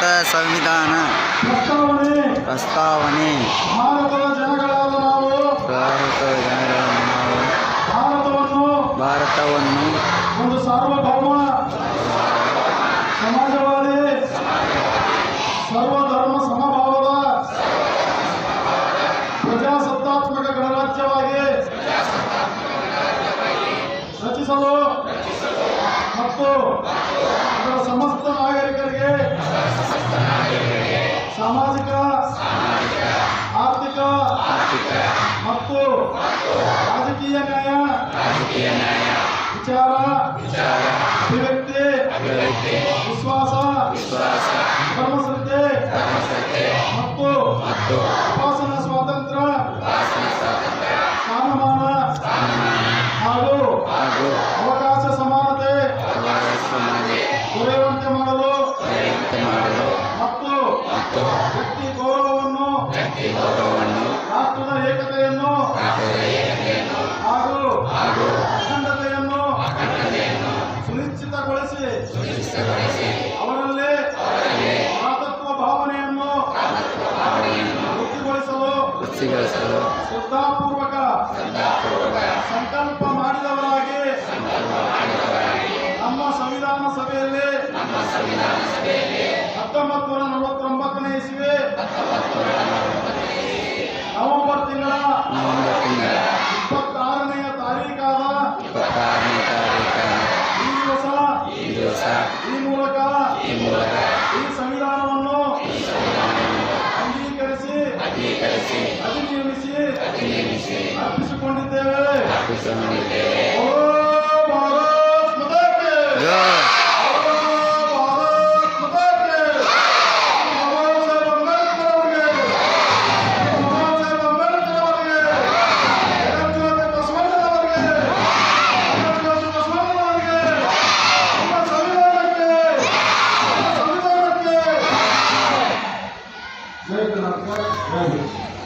ಭಾರತ ಸಂವಿಧಾನ ಪ್ರಸ್ತಾವನೆ. ಭಾರತವನ್ನು. ಭಾರತವನ್ನು. ಒಂದು ಸಾರ್ವಭೌಮ. ಸಮಾಜವಾದಿ. ಸರ್ವಧರ್ಮ ಸಮಭಾವದ. ಪ್ರಜಾಸತ್ತಾತ್ಮಕ ಗಣರಾಜ್ಯವಾಗಿ. ರಚಿಸಲು. ಮತ್ತು ಸಾಮಾಜಿಕ ಆರ್ಥಿಕ ಆರ್ಥಿಕ ಮತ್ತು ರಾಜಕೀಯ ನ್ಯಾಯ ರಾಜಕೀಯ ನ್ಯಾಯ ವಿಚಾರ ವಿಚಾರ ಅಭಿವ್ಯಕ್ತಿ ಅಭಿವೃದ್ಧಿ ವಿಶ್ವಾಸ ವಿಶ್ವಾಸ ಧರ್ಮಶ್ರದ್ಧೆ ಧರ್ಮಶ್ರದ್ಧೆ ಮತ್ತು ವ್ಯಕ್ತಿ ಗೌರವವನ್ನು ರಾಷ್ಟ್ರದ ಏಕತೆಯನ್ನು ಹಾಗೂ ಅಖಂಡತೆಯನ್ನು ಸುನಿಶ್ಚಿತಗೊಳಿಸಿ ಅವರಲ್ಲಿ ಮಾತತ್ವ ಭಾವನೆಯನ್ನು ಭಾವನೆಯನ್ನು ವೃತ್ತಿಗೊಳಿಸಲು ಶ್ರದ್ಧಾಪೂರ್ವಕ ಸಂಕಲ್ಪ ಮಾಡಿದವರಾಗಿ ನಮ್ಮ ಸಂವಿಧಾನ ಸಭೆಯಲ್ಲಿ ಹತ್ತೊಂಬತ್ತು ನೂರ ನಲವತ್ತೊಂಬತ್ತನೇ ಇಸ್ವಿ ನವೆಂಬರ್ ತಿಂಗಳ ಇಪ್ಪತ್ತಾರನೆಯ ತಾರೀಕಾದ ಈ ದಿವಸ ಈ ಮೂಲಕ ಈ ಮೂಲಕ. ಈ ಸಂವಿಧಾನವನ್ನು ಅಂಗೀಕರಿಸಿ ಅಧಿನಿಯಮಿಸಿ ಅರ್ಪಿಸಿಕೊಂಡಿದ್ದೇವೆ. 没有给他喝没